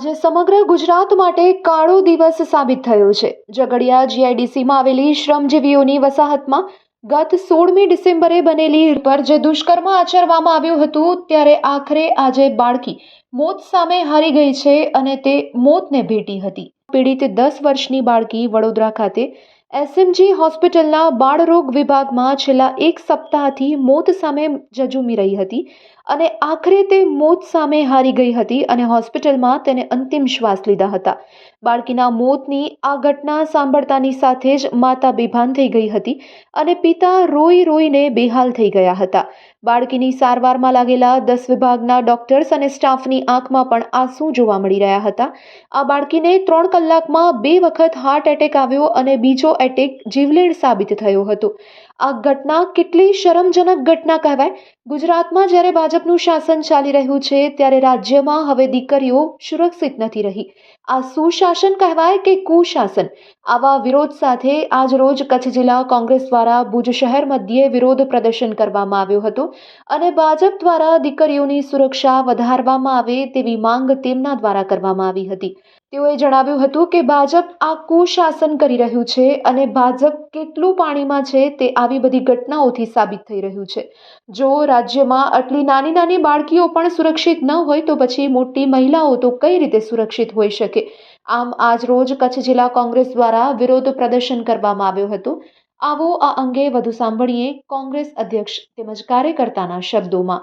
આજે સમગ્ર ગુજરાત માટે કાળો દિવસ સાબિત થયો છે. ઝઘડિયા જીઆઈડીસીમાં આવેલી શ્રમજીવીઓની વસાહતમાં ગત સોળમી ડિસેમ્બરે બનેલી પર જે દુષ્કર્મ આચરવામાં આવ્યું હતું, ત્યારે આખરે આજે બાળકી મોત સામે હારી ગઈ છે અને તે મોતને ભેટી હતી. પીડિત દસ વર્ષની બાળકી વડોદરા ખાતે એસએમજી હોસ્પિટલના બાળરોગ વિભાગમાં છેલ્લા એક સપ્તાહથી મોત સામે જજુમી રહી હતી. અને આખરે તે મોત સામે હારી ગઈ હતી અને હોસ્પિટલમાં તેને અંતિમ શ્વાસ લીધા હતા. બાળકીના મોતની આ ઘટના સાંભળતાની સાથે જ માતા બેભાન થઈ ગઈ હતી અને પિતા રોઈ રોઈને બેહાલ થઈ ગયા હતા. બાળકીની સારવારમાં લાગેલા દસ વિભાગના ડોક્ટર્સ અને સ્ટાફની આંખમાં પણ આંસુ જોવા મળી રહ્યા હતા. આ બાળકીને ત્રણ કલાકમાં બે વખત હાર્ટ એટેક આવ્યો અને બીજો એટેક જીવલેણ સાબિત થયો હતો. આ ઘટના કેટલી શરમજનક ઘટના કહેવાય? ગુજરાતમાં જ્યારે ભાજપનું શાસન ચાલી રહ્યું છે, ત્યારે રાજ્યમાં હવે દીકરીઓ સુરક્ષિત નથી રહી. આ સુશાસન કહેવાય કે કુશાસન? આવા વિરોધ સાથે આજ રોજ કચ્છ જિલ્લા કોંગ્રેસ દ્વારા ભુજ શહેર મધ્યે વિરોધ પ્રદર્શન કરવામાં આવ્યો હતો અને ભાજપ દ્વારા દીકરીઓની સુરક્ષા વધારવામાં આવે તેવી માંગ તેમના દ્વારા કરવામાં આવી હતી. તેઓએ જણાવ્યું હતું કે ભાજપ આ કુશાસન કરી રહ્યું છે અને ભાજપ કેટલું પાણીમાં છે તે આવી બધી ઘટનાઓથી સાબિત થઈ રહ્યું છે. જો રાજ્યમાં આટલી નાની નાની બાળકીઓ પણ સુરક્ષિત ન હોય તો પછી મોટી મહિલાઓ તો કઈ રીતે સુરક્ષિત હોઈ શકે? આમ આજ રોજ કચ્છ જિલ્લા કોંગ્રેસ દ્વારા વિરોધ પ્રદર્શન કરવામાં આવ્યો હતો. આવો આ અંગે વધુ સાંભળીએ કોંગ્રેસ અધ્યક્ષ તેમજ કાર્યકર્તાના શબ્દોમાં.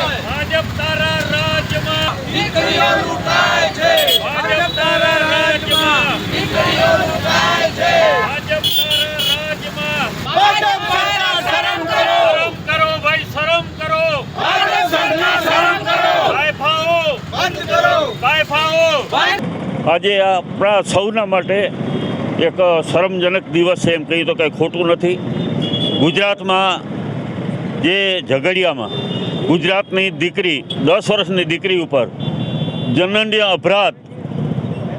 આજે આપણા સૌના માટે એક શરમજનક દિવસ એમ કહીએ તો કંઈ ખોટું નથી. ગુજરાતમાં જે ઝઘડિયામાં ગુજરાતની દીકરી, દસ વર્ષની દીકરી ઉપર જનન્ય અપરાધ.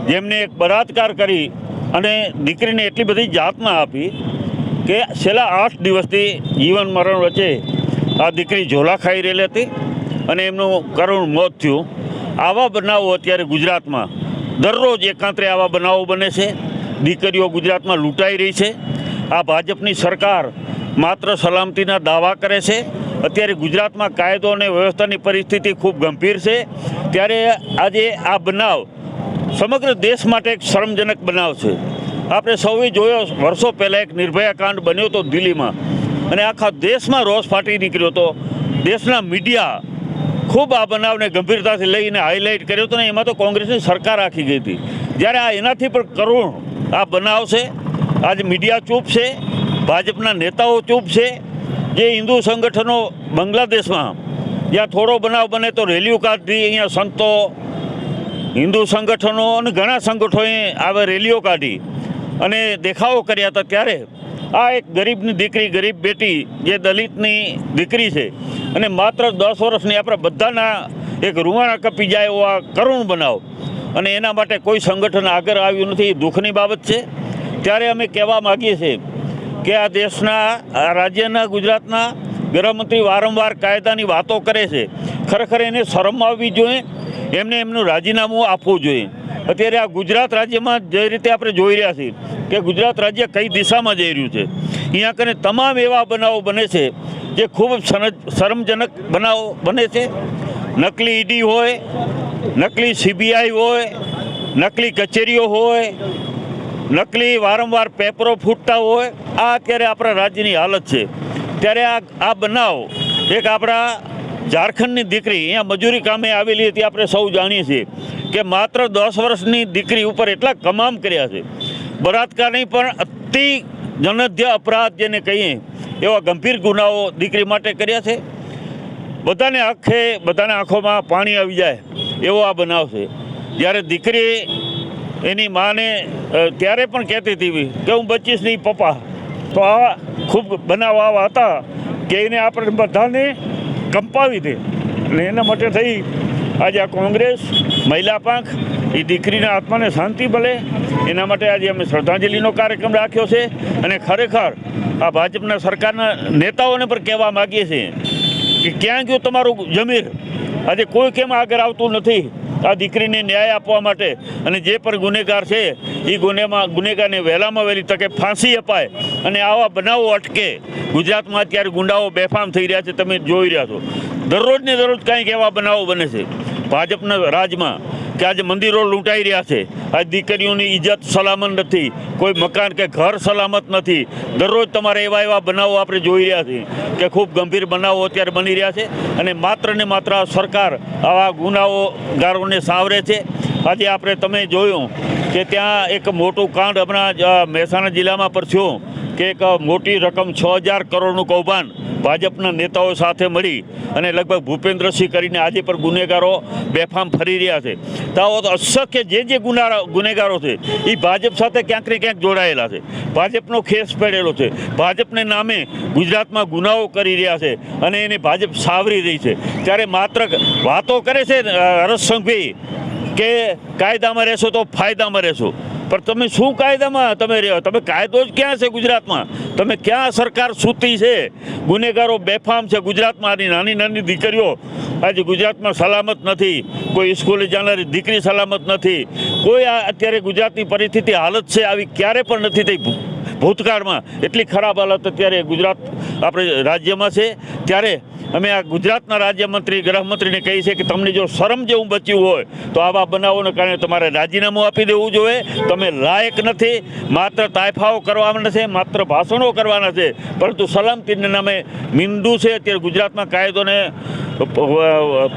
જેમને એક બળાત્કાર કરી અને દીકરીને એટલી બધી જાતના આપી કે છેલ્લા આઠ દિવસથી જીવન મરણ વચ્ચે આ દીકરી ઝોલા ખાઈ રહેલી હતી અને એમનું કરુણ મોત થયું. આવા બનાવો અત્યારે ગુજરાતમાં દરરોજ એકાંતરે આવા બનાવો બને છે. દીકરીઓ ગુજરાતમાં લૂંટાઈ રહી છે. આ ભાજપની સરકાર માત્ર સલામતીના દાવા કરે છે. અત્યારે ગુજરાતમાં કાયદો અને વ્યવસ્થાની પરિસ્થિતિ ખૂબ ગંભીર છે. ત્યારે આજે આ બનાવ સમગ્ર દેશ માટે એક શરમજનક બનાવ છે. આપણે સૌએ જોયો, વર્ષો પહેલાં એક નિર્ભયા કાંડ બન્યો હતો દિલ્હીમાં. અને આખા દેશમાં રોષ ફાટી નીકળ્યો હતો દેશના મીડિયા ખૂબ આ બનાવને ગંભીરતાથી લઈને હાઇલાઇટ કર્યો હતો ને એમાં તો કોંગ્રેસની સરકાર આખી ગઈ હતી. જ્યારે આ એનાથી પણ કરુણ આ બનાવ છે. આજે મીડિયા ચૂપ છે. ભાજપના નેતાઓ ચૂપ છે. જે હિન્દુ સંગઠનો બાંગ્લાદેશમાં જ્યાં થોડો બનાવ બને તો રેલીઓ કાઢી અહીંયા સંતો, હિન્દુ સંગઠનો અને ઘણા સંગઠનોએ આવે રેલીઓ કાઢી અને દેખાવો કર્યા હતા ત્યારે. આ એક ગરીબની દીકરી, ગરીબ બેટી જે દલિતની દીકરી છે અને માત્ર દસ વર્ષની આપણે બધાના એક રૂવાણા કપી જાય એવો આ કરુણ બનાવ. અને એના માટે કોઈ સંગઠન આગળ આવ્યું નથી, એ દુઃખની બાબત છે. ત્યારે અમે કહેવા માગીએ છીએ કે આ દેશના, આ રાજ્યના, ગુજરાતના ગૃહમંત્રી વારંવાર કાયદાની વાતો કરે છે. ખરેખર એને શરમ આવવી જોઈએ, એમને એમનું રાજીનામું આપવું જોઈએ. અત્યારે આ ગુજરાત રાજ્યમાં જે રીતે આપણે જોઈ રહ્યા છીએ કે ગુજરાત રાજ્ય કઈ દિશામાં જઈ રહ્યું છે. અહીંયા કને તમામ એવા બનાવો બને છે જે ખૂબ શરમજનક બનાવો બને છે. નકલી ઈડી હોય, નકલી સીબીઆઈ હોય, નકલી કચેરીઓ હોય નકલી વારંવાર પેપરો ફૂટતા હોય, આ અત્યારે આપણા રાજ્યની હાલત છે. ત્યારે આ આ બનાવ, એક આપણા ઝારખંડની દીકરી, અહીંયા મજૂરી કામે આવેલી હતી, આપણે સૌ જાણીએ છીએ, કે માત્ર દસ વર્ષની દીકરી ઉપર એટલા કમામ કર્યા છે. બળાત્કારની પણ અતિ જનધ્ય અપરાધ જેને કહીએ, એવા ગંભીર ગુનાઓ દીકરી માટે કર્યા છે. બધાને આંખે બધાને આંખોમાં પાણી આવી જાય, એવો આ બનાવ છે. જ્યારે દીકરી એની માને ત્યારે પણ કહેતી હતી કે હું બચીશ નહીં પપ્પા. તો આ ખૂબ બનાવ આવા હતા કે એને આપણે બધાને કંપાવી દે. અને એના માટે થઈ આજે આ કોંગ્રેસ, મહિલા પાંખ, એ દીકરીના આત્માને શાંતિ મળે. એના માટે આજે અમે શ્રદ્ધાંજલિનો કાર્યક્રમ રાખ્યો છે અને ખરેખર આ ભાજપના સરકારના નેતાઓને પણ કહેવા માગીએ છીએ કે ક્યાં ગયું તમારું જમીર? આજે કોઈ કેમ આગળ આવતું નથી? આ દીકરીને ન્યાય આપવા માટે અને જે પણ ગુનેગાર છે એ ગુનેમાં, ગુનેગારને વહેલામાં વહેલી તકે ફાંસી અપાય અને આવા બનાવો અટકે. ગુજરાતમાં અત્યારે ગુંડાઓ બેફામ થઈ રહ્યા છે, તમે જોઈ રહ્યા છો. દરરોજને દરરોજ કાંઈક એવા બનાવો બને છે. ભાજપના રાજમાં કે આજે મંદિરો લૂંટાઈ રહ્યા છે. આ દીકરીઓની ઇજ્જત સલામત નથી. કોઈ મકાન કે ઘર સલામત નથી. દરરોજ તમારે એવા એવા બનાવો આપણે જોઈ રહ્યા છીએ કે ખૂબ ગંભીર બનાવો અત્યારે બની રહ્યા છે અને માત્ર ને માત્ર સરકાર આવા ગુનાઓગારોને સાવરે છે. આજે આપણે તમે જોયું કે ત્યાં એક મોટું કાંડ હમણાં મહેસાણા જિલ્લામાં પર થયું કે એક મોટી રકમ છ હજાર કરોડનું કૌભાંડ ભાજપના નેતાઓ સાથે મળી અને લગભગ ભૂપેન્દ્રસિંહ કરીને આજે પણ ગુનેગારો બેફામ ફરી રહ્યા છે. તો આવો તો અશક્ય જે જે ગુના ગુનેગારો છે એ ભાજપ સાથે ક્યાંક ને ક્યાંક જોડાયેલા છે. ભાજપનો ખેસ પડેલો છે. ભાજપને નામે ગુજરાતમાં ગુનાઓ કરી રહ્યા છે અને એને ભાજપ સાવરી રહી છે. ત્યારે માત્ર વાતો કરે છે અ, હર્ષ સંઘવી કે કાયદામાં રહેશો તો ફાયદામાં રહેશો? પણ તમે શું કાયદામાં તમે રહ્યો? તમે કાયદો જ ક્યાં છે ગુજરાતમાં? તમે ક્યાં સરકાર સૂતી છે? ગુનેગારો બેફામ છે ગુજરાતમાં. આની નાની નાની દીકરીઓ આજે ગુજરાતમાં સલામત નથી. કોઈ સ્કૂલે જનારી દીકરી સલામત નથી. કોઈ આ અત્યારે ગુજરાતની પરિસ્થિતિ હાલત છે આવી ક્યારે પણ નથી થઈ. ભૂતકાળમાં એટલી ખરાબ હાલત અત્યારે ગુજરાત આપણે રાજ્યમાં છે. ત્યારે અમે આ ગુજરાતના રાજ્યમંત્રી, ગૃહમંત્રીને કહીએ છીએ કે તમને જો શરમ જેવું બચ્યું હોય, તો આવા બનાવોને કારણે તમારે રાજીનામું આપી દેવું જોઈએ. તમે લાયક નથી, માત્ર તાયફાઓ કરવાના નથી માત્ર ભાષણો કરવાના છે. પરંતુ સલામતીને નામે મિંદુ છે. અત્યારે ગુજરાતમાં કાયદોને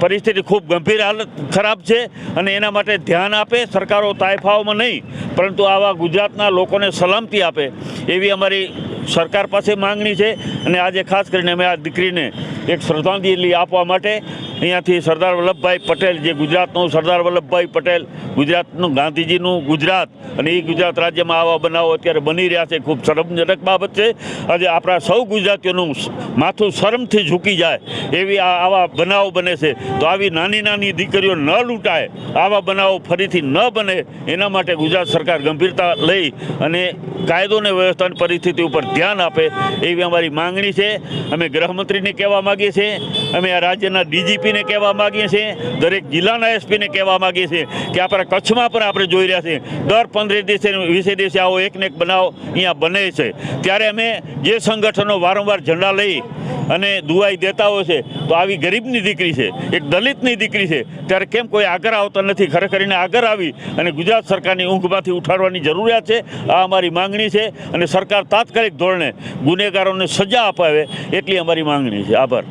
પરિસ્થિતિ ખૂબ ગંભીર હાલત ખરાબ છે અને એના માટે ધ્યાન આપે, સરકારો તાયફાઓમાં નહીં, પરંતુ આવા ગુજરાતના લોકોને સલામતી આપે એવી અમારી સરકાર પાસે માંગણી છે. અને આજે ખાસ કરીને અમે આ દીકરીને એક શ્રદ્ધાંજલિ આપવા માટે અહીંયાથી સરદાર વલ્લભભાઈ પટેલ, જે ગુજરાતનું સરદાર વલ્લભભાઈ પટેલ, ગુજરાતનું ગાંધીજીનું ગુજરાત અને એ ગુજરાત રાજ્યમાં આવા બનાવો અત્યારે બની રહ્યા છે. ખૂબ શરમજનક બાબત છે. આજે આપણા સૌ ગુજરાતીઓનું માથું શરમથી ઝૂકી જાય એવી આવા બનાવો બને છે. તો આવી નાની નાની દીકરીઓ ન લૂંટાય, આવા બનાવો ફરીથી ન બને, એના માટે ગુજરાત સરકાર ગંભીરતા લઈ અને કાયદો અને વ્યવસ્થાની પરિસ્થિતિ ઉપર ધ્યાન આપે એવી અમારી માંગણી છે. અમે ગૃહમંત્રીને કહેવા માગીએ છીએ. અમે આ રાજ્યના ડીજીપીને કહેવા માગીએ છીએ, દરેક જિલ્લાના એસપીને કહેવા માગીએ છીએ કે આપણા કચ્છમાં પણ આપણે જોઈ રહ્યા છીએ, દર પંદર દિવસે, વીસે દિવસે આવો એકને એક બનાવ અહીંયા બને છે. ત્યારે અમે જે સંગઠનો વારંવાર ઝંડા લઈ અને દુવાઈ દેતા હોય છે, તો આવી ગરીબની દીકરી છે, એક દલિતની દીકરી છે, ત્યારે કેમ કોઈ આગળ આવતા નથી? ખરેખરીને આગળ આવી અને ગુજરાત સરકારની ઊંઘમાંથી ઉઠાડવાની જરૂરિયાત છે, આ અમારી માંગણી છે અને સરકાર તાત્કાલિક ધોરણે ગુનેગારોને સજા અપાવે એટલી અમારી માંગણી છે. આભાર.